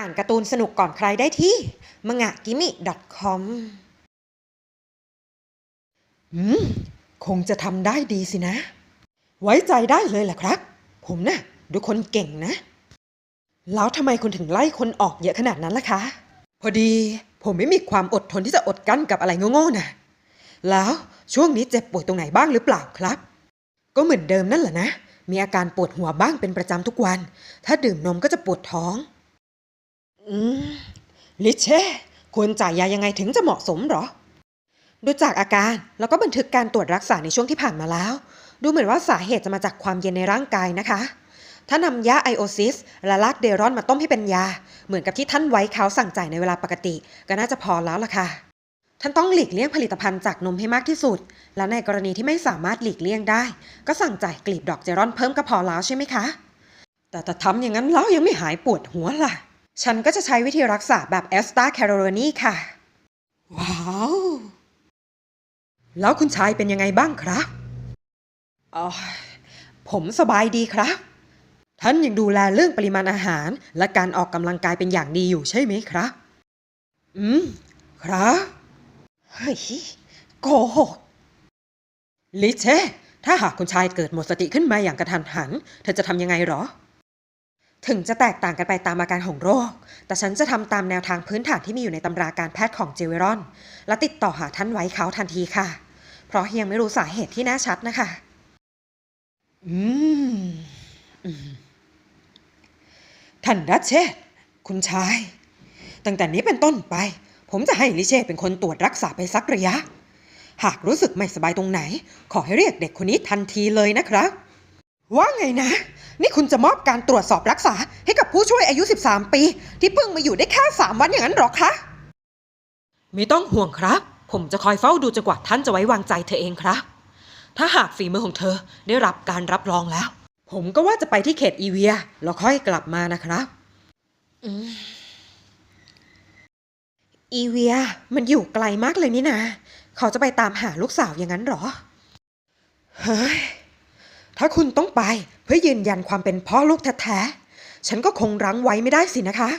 อ่านการ์ตูนสนุกก่อนใครได้ที่มังงะกิมิ .com อืม คงจะทำได้ดีสินะ ไว้ใจได้เลยแหละครับ ผมนะ่ะดูคนเก่งนะ แล้วทำไมคุณถึงไล่คนออกเยอะขนาดนั้นล่ะคะ พอดีผมไม่มีความอดทนที่จะอดกั้นกับอะไรโง่ๆนะแล้วช่วงนี้เจ็บปวดตรงไหนบ้างหรือเปล่าครับ ก็เหมือนเดิมนั่นแหละนะ มีอาการปวดหัวบ้างเป็นประจำทุกวัน ถ้าดื่มนมก็จะปวดท้อง อืม ลิเช่ ควรจ่ายยายังไงถึงจะเหมาะสมหรอ ดูจากอาการแล้วก็บันทึกการตรวจรักษาในช่วงที่ผ่านมาแล้ว ดูเหมือนว่าสาเหตุจะมาจากความเย็นในร่างกายนะคะ ถ้านำยาไอโอซิสและลากเดรอนมาต้มให้เป็นยา เหมือนกับที่ท่านไว้เขาสั่งจ่ายในเวลาปกติ ก็น่าจะพอแล้วล่ะค่ะท่านต้องหลีกเลี่ยงผลิตภัณฑ์จากนมให้มากที่สุด และในกรณีที่ไม่สามารถหลีกเลี่ยงได้ ก็สั่งจ่ายกลีบดอกเจรอนเพิ่มก็พอแล้วใช่ไหมคะ แต่ถ้าทำอย่างนั้นแล้วยังไม่หายปวดหัวล่ะ ฉันก็จะใช้วิธีรักษาแบบเอสตาแคโรนีค่ะ ว้าว แล้วคุณชายเป็นยังไงบ้างครับอ๋อผมสบายดีครับ ท่านยังดูแลเรื่องปริมาณอาหารและการออกกำลังกายเป็นอย่างดีอยู่ใช่ไหมครับ อืม ครับ เฮ้ยโกหกลิเช่ถ้าหากคุณชายเกิดหมดสติขึ้นมาอย่างกระทันหัน เธอจะทำยังไงหรอ ถึงจะแตกต่างกันไปตามอาการของโรค แต่ฉันจะทำตามแนวทางพื้นฐานที่มีอยู่ในตำราการแพทย์ของเจเวรอน และติดต่อหาท่านไว้เขาทันทีค่ะ เพราะยังไม่รู้สาเหตุที่แน่ชัดนะคะ อืม ท่านดัชเชตคุณชาย ตั้งแต่นี้เป็นต้นไป ผมจะให้ลิเช่เป็นคนตรวจรักษาไปสักระยะ หากรู้สึกไม่สบายตรงไหน ขอให้เรียกเด็กคนนี้ทันทีเลยนะครับ ว่าไงนะ นี่คุณจะมอบการตรวจสอบรักษาให้กับผู้ช่วยอายุ 13 ปี ที่เพิ่งมาอยู่ได้แค่3วันอย่างนั้นหรอคะ ไม่ต้องห่วงครับ ผมจะคอยเฝ้าดูจนกว่าท่านจะไว้วางใจเธอเองครับ ถ้าหากฝีมือของเธอได้รับการรับรองแล้ว ผมก็ว่าจะไปที่เขตอีเวียแล้วค่อยกลับมานะครับอืมอีเวีย มันอยู่ไกลมากเลยนี่นะ เขาจะไปตามหาลูกสาวอย่างนั้นเหรอ เฮ้ย ถ้าคุณต้องไปเพื่อยืนยันความเป็นพ่อลูกแท้ๆ ฉันก็คงรั้งไว้ไม่ได้สินะคะ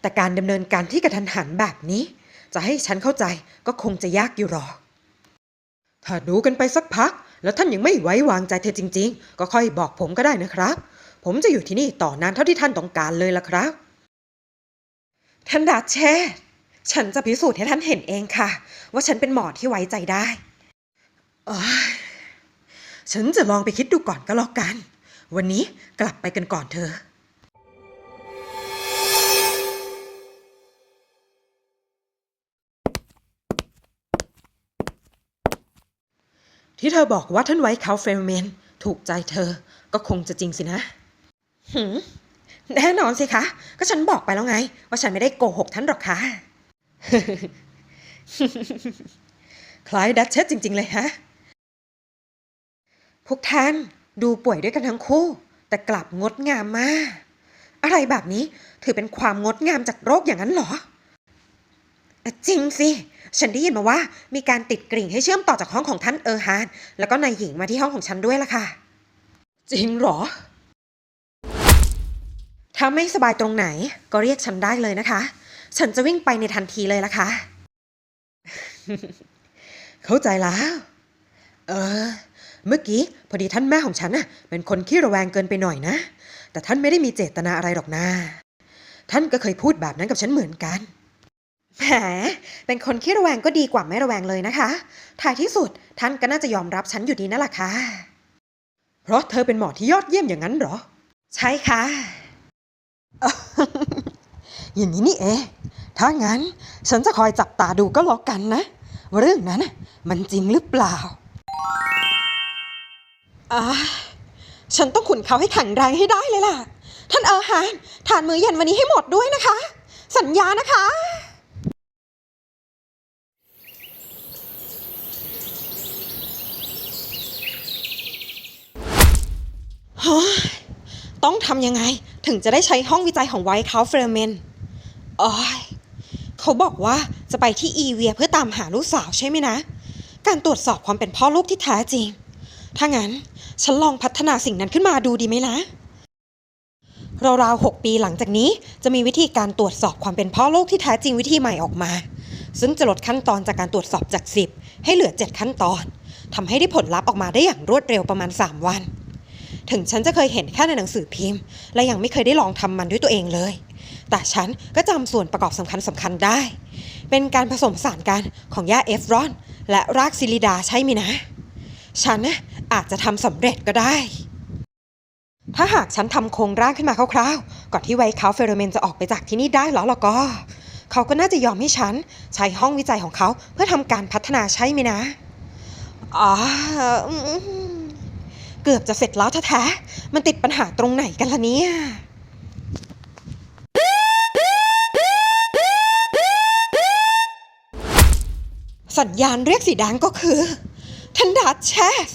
แต่การดำเนินการที่กระทันหันแบบนี้ จะให้ฉันเข้าใจก็คงจะยากอยู่หรอก ถ้าดูกันไปสักพัก แล้วท่านยังไม่ไว้วางใจเธอจริง ๆ ก็ค่อยบอกผมก็ได้นะครับ ผมจะอยู่ที่นี่ต่อนานเท่าที่ท่านต้องการเลยล่ะครับ ท่านดาเชษฉันจะพิสูจน์ให้ท่านเห็นเองค่ะ ว่าฉันเป็นหมอที่ไว้ใจได้อ้ย ฉันจะลองไปคิดดูก่อนก็แล้วกัน วันนี้กลับไปกันก่อนเธอะที่เธอบอกว่าท่านไว้คาวเฟรเมน ถูกใจเธอก็คงจะจริงสินะ หืมแน่นอนสิคะ ก็ฉันบอกไปแล้วไง ว่าฉันไม่ได้โกหกท่านหรอกค่ะคล้ายดัชเชสจริง ๆ เลยฮะ พวกท่านดูป่วยด้วยกันทั้งคู่ แต่กลับงดงามมาก อะไรแบบนี้ถือเป็นความงดงามจากโรคอย่างนั้นหรอ จริงสิ ฉันได้ยินมาว่า มีการติดกริ่งให้เชื่อมต่อจากห้องของท่านเออร์ฮาน แล้วก็นายหญิงมาที่ห้องของฉันด้วยล่ะค่ะ จริงหรอ ถ้าไม่สบายตรงไหนก็เรียกฉันได้เลยนะคะ ฉันจะวิ่งไปในทันทีเลยล่ะค่ะ เข้าใจแล้ว เออ เมื่อกี้พอดีท่านแม่ของฉันน่ะเป็นคนขี้ระแวงเกินไปหน่อยนะ แต่ท่านไม่ได้มีเจตนาอะไรหรอกนะท่านก็เคยพูดแบบนั้นกับฉันเหมือนกันแหมเป็นคนขี้ระแวงก็ดีกว่าไม่ระแวงเลยนะคะท้ายที่สุดท่านก็น่าจะยอมรับฉันอยู่ดีนั่นแหละค่ะเพราะเธอเป็นหมอที่ยอดเยี่ยมอย่างนั้นเหรอ ใช่ค่ะอย่างนี้นี่เองถ้างั้นฉันจะคอยจับตาดูก็แล้วกันนะ ว่าเรื่องนั้นมันจริงหรือเปล่า อ่าฉันต้องขุนเขาให้แข็งแรงให้ได้เลยล่ะ ท่านเออร์ฮานทานมื้อเย็นวันนี้ให้หมดด้วยนะคะ สัญญานะคะเฮ้ยต้องทำยังไงถึงจะได้ใช้ห้องวิจัยของไวท์คาเฟรเมนอ๋อยเขาบอกว่าจะไปที่อีเวียเพื่อตามหาลูกสาวใช่ไหมนะ การตรวจสอบความเป็นพ่อลูกที่แท้จริง ถ้างั้น ฉันลองพัฒนาสิ่งนั้นขึ้นมาดูดีไหมนะราวๆ6ปีหลังจากนี้จะมีวิธีการตรวจสอบความเป็นพ่อลูกที่แท้จริงวิธีใหม่ออกมา ซึ่งจะลดขั้นตอนจากการตรวจสอบจาก 10 ให้เหลือ 7 ขั้นตอนทำให้ได้ผลลัพธ์ออกมาได้อย่างรวดเร็วประมาณ 3 วัน ถึงฉันจะเคยเห็นแค่ในหนังสือพิมพ์ และยังไม่เคยได้ลองทำมันด้วยตัวเองเลย แต่ฉันก็จำส่วนประกอบสำคัญสำคัญๆได้ เป็นการผสมผสานกันของหญ้าเอฟรอน และรากซิลิดาใช่ไหมนะ ฉันนะ อาจจะทำสำเร็จก็ได้ ถ้าหากฉันทำโครงร่างขึ้นมาคร่าวๆ ก่อนที่ไวท์เขาเฟโรเมนจะออกไปจากที่นี่ได้แล้วล่ะก็ เขาก็น่าจะยอมให้ฉัน ใช้ห้องวิจัยของเขาเพื่อทำการพัฒนาใช่ไหมนะ อ๋อ เกือบจะเสร็จแล้วแท้ๆ มันติดปัญหาตรงไหนกันล่ะเนี่ยสัญญาณเรียกสีแดงก็คือทันดาแชส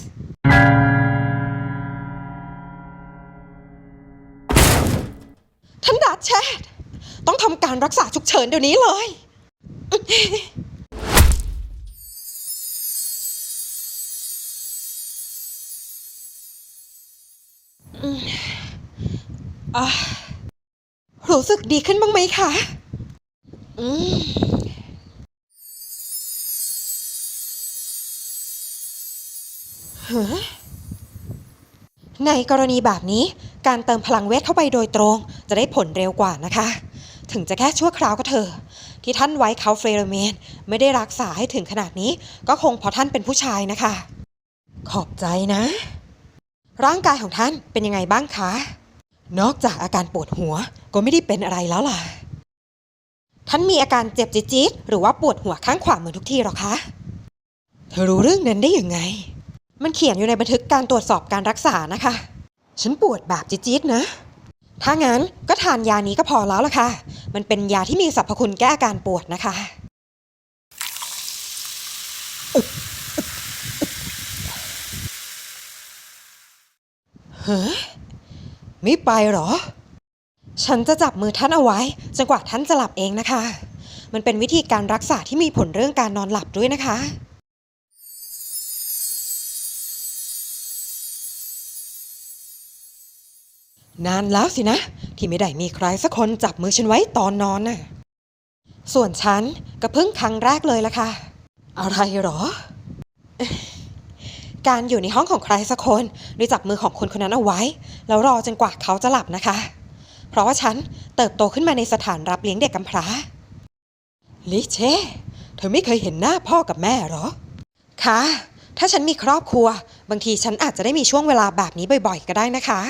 การรักษาฉุกเฉินเดี๋ยวนี้เลยอะรู้สึกดีขึ้นบ้างไหมคะ อืมฮะในกรณีแบบนี้การเติมพลังเวทเข้าไปโดยตรง จะได้ผลเร็วกว่านะคะ ถึงจะแค่ชั่วคราวก็เถอะที่ท่านไว้เขาเฟรเมน ไม่ได้รักษาให้ถึงขนาดนี้ ก็คงเพราะท่านเป็นผู้ชายนะคะ ขอบใจนะ ร่างกายของท่านเป็นยังไงบ้างคะ นอกจากอาการปวดหัวก็ไม่ได้เป็นอะไรแล้วล่ะ ท่านมีอาการเจ็บจี๊ดหรือว่าปวดหัวข้างขวาเหมือนทุกทีหรอคะเธอรู้เรื่องนั้นได้ยังไง มันเขียนอยู่ในบันทึกการตรวจสอบการรักษานะคะ ฉันปวดแบบจี๊ดๆนะ ถ้างั้นก็ทานยานี้ก็พอแล้วล่ะค่ะ มันเป็นยาที่มีสรรพคุณแก้อาการปวดนะคะเฮ้ยไม่ไปหรอ ฉันจะจับมือท่านเอาไว้จนกว่าท่านจะหลับเองนะคะ มันเป็นวิธีการรักษาที่มีผลเรื่องการนอนหลับด้วยนะคะ นานแล้วสินะ ที่ไม่ได้มีใครสักคนจับมือฉันไว้ตอนนอนน่ะ ส่วนฉันก็เพิ่งครั้งแรกเลยละค่ะ อะไรเหรอ การอยู่ในห้องของใครสักคนโดยจับมือของคนคนนั้นเอาไว้ แล้วรอจนกว่าเขาจะหลับนะคะ เพราะว่าฉันเติบโตขึ้นมาในสถานรับเลี้ยงเด็กกำพร้า ลิเช่ เธอไม่เคยเห็นหน้าพ่อกับแม่หรอ คะถ้าฉันมีครอบครัว บางทีฉันอาจจะได้มีช่วงเวลาแบบนี้บ่อยๆ ก็ได้นะคะ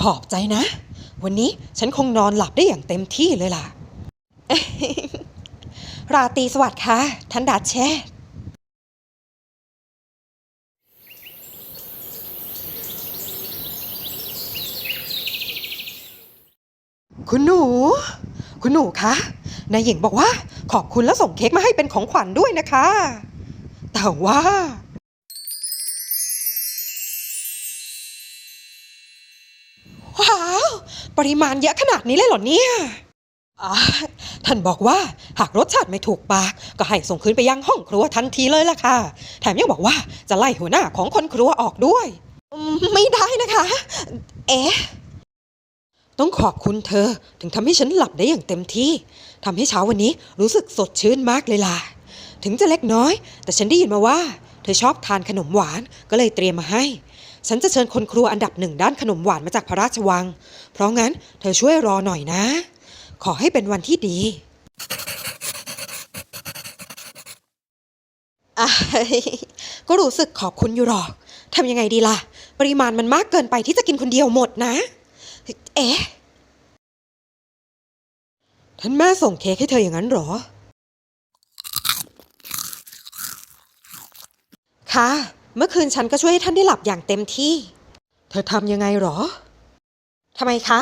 ขอบใจนะ วันนี้ฉันคงนอนหลับได้อย่างเต็มที่เลยล่ะ ราตรีสวัสดิ์ค่ะท่านดาเช่คุณหนู คุณหนูคะ นายหญิงบอกว่า ขอบคุณและส่งเค้กมาให้เป็นของขวัญด้วยนะคะ แต่ว่า ปริมาณเยอะขนาดนี้เลยเหรอเนี่ยท่านบอกว่าหากรสชาติไม่ถูกปาก ก็ให้ส่งคืนไปยังห้องครัวทันทีเลยล่ะค่ะ แถมยังบอกว่าจะไล่หัวหน้าของคนครัวออกด้วย ไม่ได้นะคะ เอ๊ะต้องขอบคุณเธอถึงทำให้ฉันหลับได้อย่างเต็มที่ทำให้เช้าวันนี้รู้สึกสดชื่นมากเลยล่ะ ถึงจะเล็กน้อย แต่ฉันได้ยินมาว่า เธอชอบทานขนมหวานก็เลยเตรียมมาให้ ฉันจะเชิญคนครัวอันดับหนึ่งด้านขนมหวานมาจากพระราชวัง เพราะงั้นเธอช่วยรอหน่อยนะ ขอให้เป็นวันที่ดีอะก็รู้สึกขอบคุณอยู่หรอกทำยังไงดีล่ะ ปริมาณมันมากเกินไปที่จะกินคนเดียวหมดนะ เอ๊ะ ท่านแม่ส่งเค้กให้เธออย่างนั้นหรอ ค่ะ เมื่อคืนฉันก็ช่วยให้ท่านได้หลับอย่างเต็มที่ เธอทำยังไงหรอทำไมคะ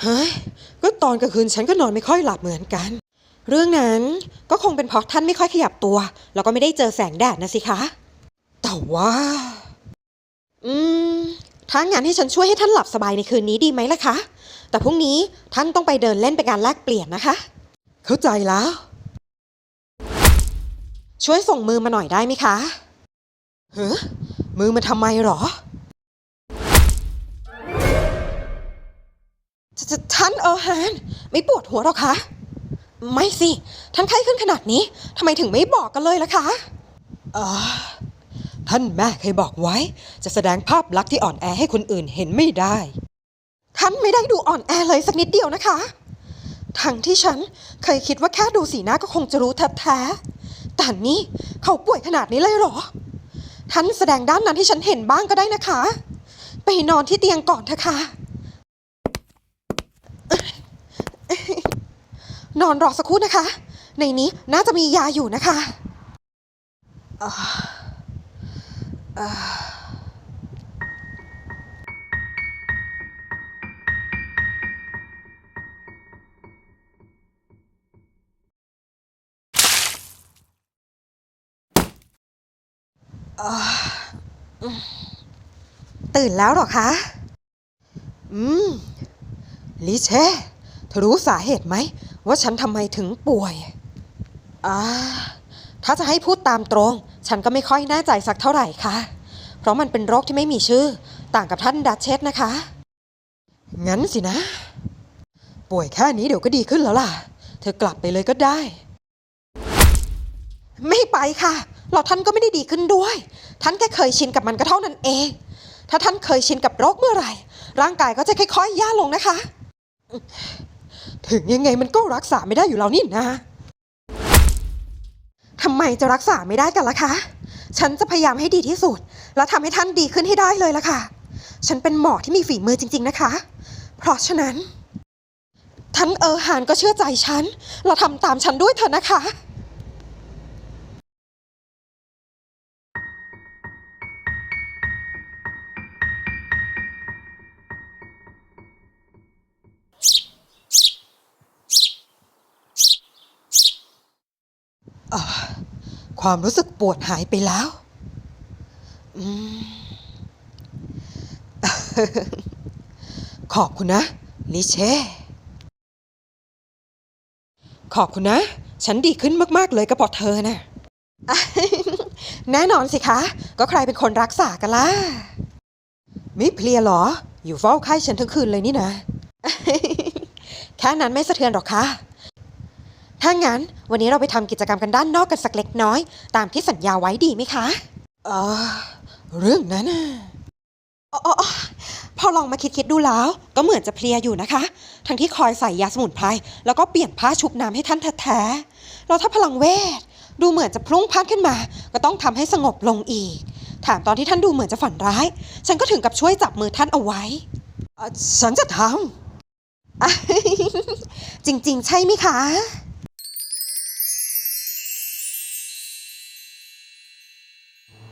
เฮ้ย ก็ตอนกลางคืนฉันก็นอนไม่ค่อยหลับเหมือนกัน เรื่องนั้นก็คงเป็นเพราะท่านไม่ค่อยขยับตัว แล้วก็ไม่ได้เจอแสงแดดนะสิคะ แต่ว่า อืม ถ้างั้นให้ฉันช่วยให้ท่านหลับสบายในคืนนี้ดีไหมล่ะคะ แต่พรุ่งนี้ท่านต้องไปเดินเล่นเป็นการแลกเปลี่ยนนะคะ เข้าใจแล้ว ช่วยส่งมือมาหน่อยได้ไหมคะ เฮ้มือมันทำไมหรอฉฉท่านเออร์แฮนไม่ปวดหัวหรอคะ ไม่สิ ท่านไข้ขึ้นขนาดนี้ทำไมถึงไม่บอกกันเลยล่ะคะเออท่านแม่เคยบอกไว้ จะแสดงภาพลักษณ์ที่อ่อนแอให้คนอื่นเห็นไม่ได้ ท่านไม่ได้ดูอ่อนแอเลยสักนิดเดียวนะคะ ทั้งที่ฉันเคยคิดว่าแค่ดูสีหน้าก็คงจะรู้แท้ๆแต่นี่เขาป่วยขนาดนี้เลยเหรอ ท่านแสดงด้านนั้นให้ฉันเห็นบ้างก็ได้นะคะ ไปนอนที่เตียงก่อนเถอะค่ะ นอนรอสักครู่นะคะ ในนี้น่าจะมียาอยู่นะคะ อ่าอ่า ตื่นแล้วหรอคะ อืม ลิเช่ เธอรู้สาเหตุไหม ว่าฉันทำไมถึงป่วย อ่า ถ้าจะให้พูดตามตรง ฉันก็ไม่ค่อยแน่ใจสักเท่าไหร่ค่ะ เพราะมันเป็นโรคที่ไม่มีชื่อ ต่างกับท่านดัชเชสนะคะ งั้นสินะ ป่วยแค่นี้เดี๋ยวก็ดีขึ้นแล้วล่ะ เธอกลับไปเลยก็ได้ ไม่ไปค่ะเราท่านก็ไม่ได้ดีขึ้นด้วย ท่านแค่เคยชินกับมันก็เท่านั้นเอง ถ้าท่านเคยชินกับโรคเมื่อไหร่ ร่างกายก็จะค่อยๆย่าลงนะคะ ถึงยังไงมันก็รักษาไม่ได้อยู่แล้วนี่นะทำไมจะรักษาไม่ได้กันล่ะคะ ฉันจะพยายามให้ดีที่สุด และทำให้ท่านดีขึ้นให้ได้เลยล่ะค่ะ ฉันเป็นหมอที่มีฝีมือจริง ๆนะคะ เพราะฉะนั้น ท่านเออร์ฮานก็เชื่อใจฉัน เราทำตามฉันด้วยเถอะนะคะ ความรู้สึกปวดหายไปแล้วอขอบคุณนะ ลิเช่ ขอบคุณนะ ฉันดีขึ้นมาก ๆ เลยก็เพราะเธอน่ะแน่นอนสิคะ ก็ใครเป็นคนรักษากันล่ะ ไม่เพลียเหรอ อยู่เฝ้าไข้ฉันทั้งคืนเลยนี่นะ แค่นั้นไม่สะเทือนหรอกค่ะ ถ้างั้นวันนี้เราไปทำกิจกรรมกันด้านนอกกันสักเล็กน้อย ตามที่สัญญาไว้ดีไหมคะเออเรื่องนั้นน่ะอ๋ออ๋ออ๋อพอลองมาคิดคิดๆดูแล้ว ก็เหมือนจะเพลียอยู่นะคะ ทั้งที่คอยใส่ยาสมุนไพรแล้วก็เปลี่ยนผ้าชุบน้ำให้ท่านแท้ๆแล้วถ้าพลังเวท ดูเหมือนจะพลุ่งพล่านขึ้นมา ก็ต้องทำให้สงบลงอีก ถามตอนที่ท่านดูเหมือนจะฝันร้าย ฉันก็ถึงกับช่วยจับมือท่านเอาไว้เอ่อฉันจะทำอะจริงๆ ใช่ไหมคะ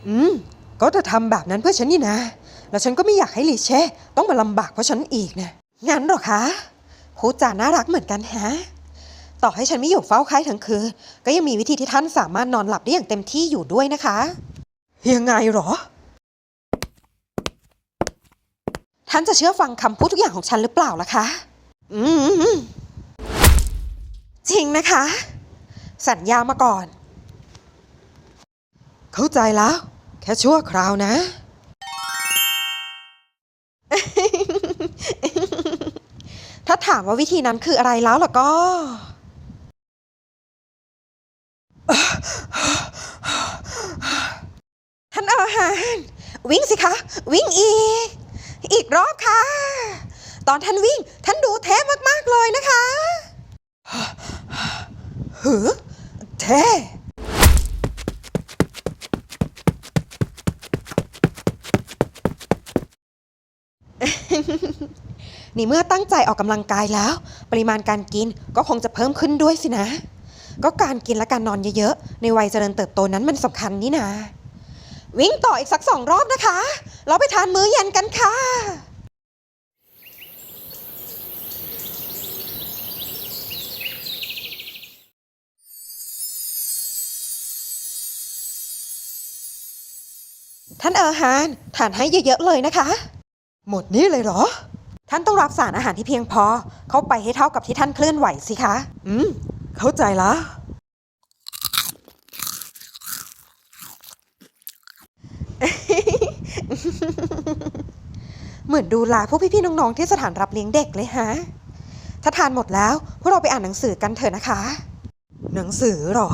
อืม ก็จะทำแบบนั้นเพื่อฉันนี่นะ แล้วฉันก็ไม่อยากให้ลิเช่ ต้องมาลำบากเพราะฉันอีกนะ งั้นหรอคะพูดจาน่ารักเหมือนกันฮะ ต่อให้ฉันไม่อยู่เฝ้าไข้ทั้งคืน ก็ยังมีวิธีที่ท่านสามารถนอนหลับได้อย่างเต็มที่อยู่ด้วยนะคะ ยังไงหรอ ท่านจะเชื่อฟังคำพูดทุกอย่างของฉันหรือเปล่าล่ะคะ อืม จริงนะคะ สัญญามาก่อน เข้าใจแล้ว แค่ชั่วคราวนะ ถ้าถามว่าวิธีนั้นคืออะไรแล้วล่ะก็ท่านอาหาร วิ่งสิคะ วิ่งอีก อีกรอบค่ะ ตอนท่านวิ่ง ท่านดูเท่มาก ๆ เลยนะคะหือเท่ นี่เมื่อตั้งใจออกกำลังกายแล้ว ปริมาณการกินก็คงจะเพิ่มขึ้นด้วยสินะ ก็การกินและการนอนเยอะๆ ในวัยเจริญเติบโตนั้นมันสำคัญนี่นะวิ่งต่ออีกสักสองรอบนะคะ เราไปทานมื้อเย็นกันค่ะ ท่านเออร์ฮานทานให้เยอะๆเลยนะคะ หมดนี้เลยเหรอ ท่านต้องรับสารอาหารที่เพียงพอ เข้าไปให้เท่ากับที่ท่านเคลื่อนไหวสิคะ อืม เข้าใจละเหมือนดูแลพวกพี่ๆน้องๆที่สถานรับเลี้ยงเด็กเลยฮะ ถ้าทานหมดแล้ว พวกเราไปอ่านหนังสือกันเถอะนะคะ หนังสือหรอ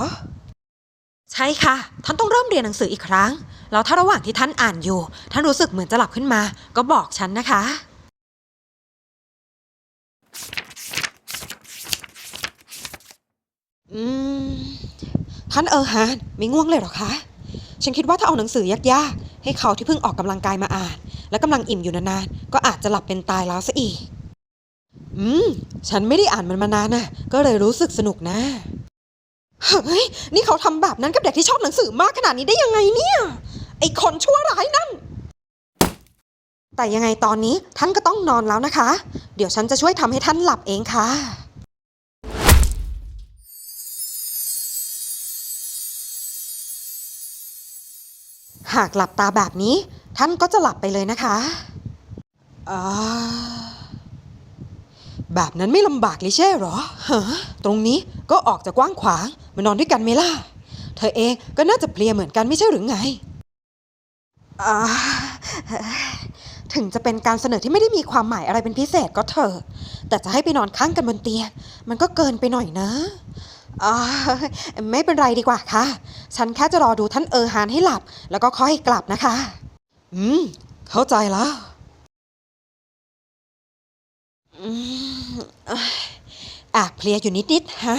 ใช่ค่ะ ท่านต้องเริ่มเรียนหนังสืออีกครั้ง แล้วถ้าระหว่างที่ท่านอ่านอยู่ ท่านรู้สึกเหมือนจะหลับขึ้นมา ก็บอกฉันนะคะ อืม ท่านเออร์ฮานไม่ง่วงเลยเหรอคะ ฉันคิดว่าถ้าเอาหนังสือยากๆ ให้เขาที่เพิ่งออกกำลังกายมาอ่าน และกำลังอิ่มอยู่นานๆ ก็อาจจะหลับเป็นตายแล้วซะอีก อืม ฉันไม่ได้อ่านมันมานานน่ะก็เลยรู้สึกสนุกนะ เฮ้ย นี่เขาทำแบบนั้นกับเด็กที่ชอบหนังสือมากขนาดนี้ได้ยังไงเนี่ย ไอ้คนชั่วร้ายนั่น แต่ยังไงตอนนี้ท่านก็ต้องนอนแล้วนะคะ เดี๋ยวฉันจะช่วยทำให้ท่านหลับเองค่ะ หากหลับตาแบบนี้ ท่านก็จะหลับไปเลยนะคะอ่า แบบนั้นไม่ลำบากเลยใช่เหรอฮะตรงนี้ก็ออกจากกว้างขวางมานอนด้วยกันไหมล่ะ เธอเองก็น่าจะเพลียเหมือนกันไม่ใช่หรือไงอ่าถึงจะเป็นการเสนอที่ไม่ได้มีความหมายอะไรเป็นพิเศษก็เถอะ แต่จะให้ไปนอนข้างกันบนเตียง มันก็เกินไปหน่อยนะอ่าไม่เป็นไรดีกว่าค่ะ ฉันแค่จะรอดูท่านเออร์ฮานให้หลับ แล้วก็ค่อยกลับนะคะ อืม เข้าใจแล้ว อืมเอ้ยแอบเพลียอยู่นิดๆฮะ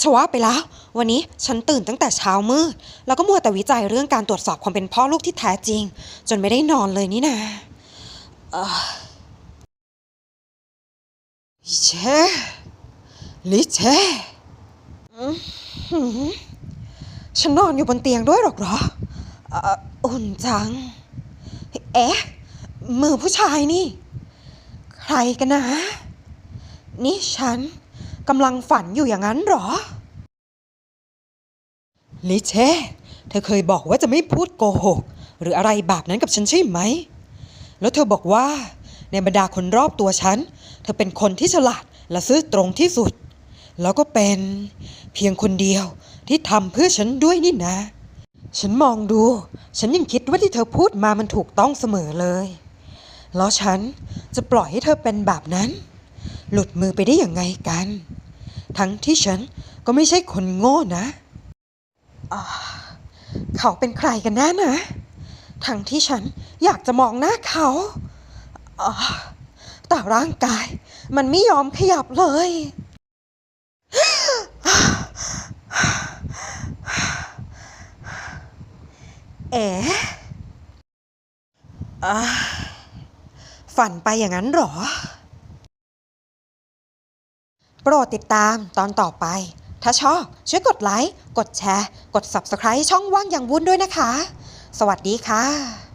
ชว่าไปแล้ว วันนี้ฉันตื่นตั้งแต่เช้ามืด แล้วก็มัวแต่วิจัยเรื่องการตรวจสอบความเป็นพ่อลูกที่แท้จริง จนไม่ได้นอนเลยนี่นะเอ่อเชลิเชอื้อหือฉันนอนอยู่บนเตียงด้วยหรอกเหรออ่ออุ่นจัง เอ๊ะ มือผู้ชายนี่ ใครกันนะ นี่ฉันกำลังฝันอยู่อย่างนั้นหรอ ลิเช่ เธอเคยบอกว่าจะไม่พูดโกหก หรืออะไรแบบนั้นกับฉันใช่ไหม แล้วเธอบอกว่า ในบรรดาคนรอบตัวฉัน เธอเป็นคนที่ฉลาดและซื่อตรงที่สุด แล้วก็เป็นเพียงคนเดียวที่ทำเพื่อฉันด้วยนี่นะ ฉันมองดู ฉันยังคิดว่าที่เธอพูดมามันถูกต้องเสมอเลย แล้วฉันจะปล่อยให้เธอเป็นแบบนั้น หลุดมือไปได้อย่างไงกัน ทั้งที่ฉันก็ไม่ใช่คนโง่นะ เขาเป็นใครกันแน่นะ ทั้งที่ฉันอยากจะมองหน้าเขา แต่ร่างกายมันไม่ยอมขยับเลย เอ๋อฝันไปอย่างนั้นหรอ โปรดติดตามตอนต่อไป ถ้าชอบช่วยกดไลค์ กดแชร์ กด Subscribe ช่องว่างอย่างวุ่นด้วยนะคะ สวัสดีค่ะ